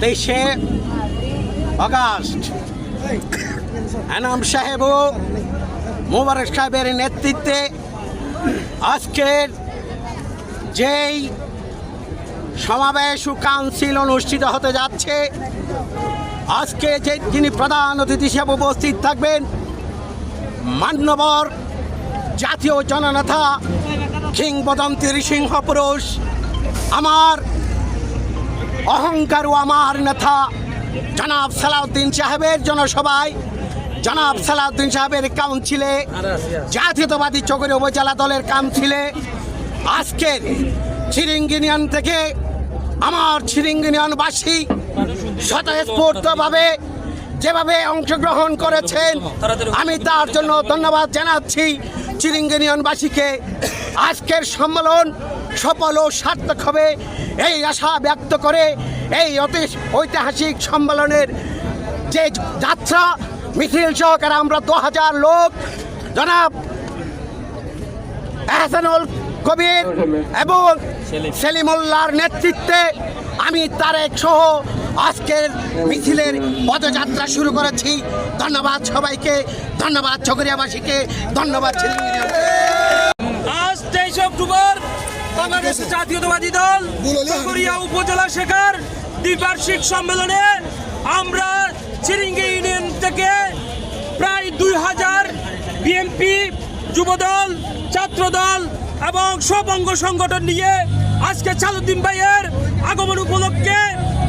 তেইশে আগস্ট এনাম সাহেব মোবারক সাহেবের নেতৃত্বে আজকের যেই সমাবেশ ও কাউন্সিল অনুষ্ঠিত হতে যাচ্ছে, আজকে যে যিনি প্রধান অতিথি হিসেবে উপস্থিত থাকবেন, মান্যবর জাতীয় জননেতা কিংবদন্তি সিংহ পুরুষ আমার অহংকার ও আমার নেতা। জনাব সালাউদ্দিন সাহেবের জনসভায়, জনাব সালাউদ্দিন সাহেবের কাউন্সিলে, জাতীয়তাবাদী চকরি উপজেলা দলের কাউন্সিলে আজকের চিরিঙ্গিনিয়ান থেকে আমার চিরিঙ্গিনিয়ানবাসী স্বতঃস্ফূর্তভাবে যেভাবে অংশগ্রহণ করেছেন, আমি তার জন্য ধন্যবাদ জানাচ্ছি চিরিঙ্গিনিয়নবাসীকে আজকের সম্মেলন সফল ও সার্থক হবে। এই আশা ব্যক্ত করে এই অতি ঐতিহাসিক সম্মেলনের যে যাত্রা, মিছিল সহকারে আমরা দু হাজার লোক, জনাব এহসানুল কবির এবং সেলিমুল্লাহর নেতৃত্বে আমি তারেক সহ আজকের মিছিলের পদযাত্রা শুরু করেছি। ধন্যবাদ সবাইকে, ধন্যবাদ চকরিয়াবাসীকে ধন্যবাদ আজ তেইশে অক্টোবর বাংলাদেশ জাতীয়তাবাদী দল চকরিয়া উপজেলা শাখার দ্বিবার্ষিক সম্মেলনে আমরা চিরিঙ্গি ইউনিয়ন থেকে প্রায় দুই হাজার বিএনপি যুবদল ছাত্রদল এবং সব অঙ্গ সংগঠন নিয়ে আজকে চালুদ্দিন ভাইয়ের আগমন উপলক্ষে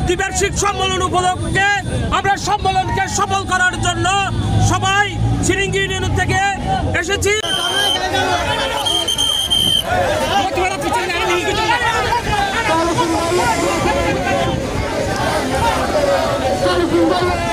দ্বিবার্ষিক সম্মেলন উপলক্ষে আমরা সম্মেলনকে সফল করার জন্য সবাই চিরিঙ্গি ইউনিয়ন থেকে এসেছি। Come on!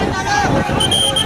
¡Venga,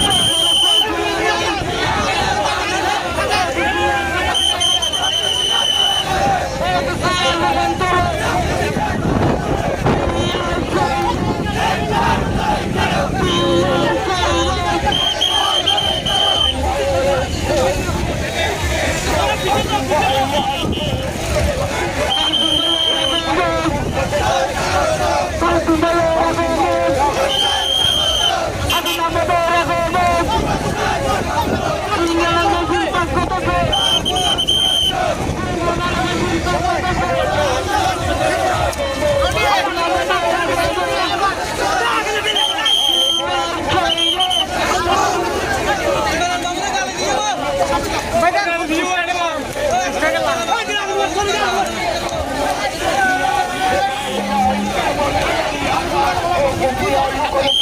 我不要你管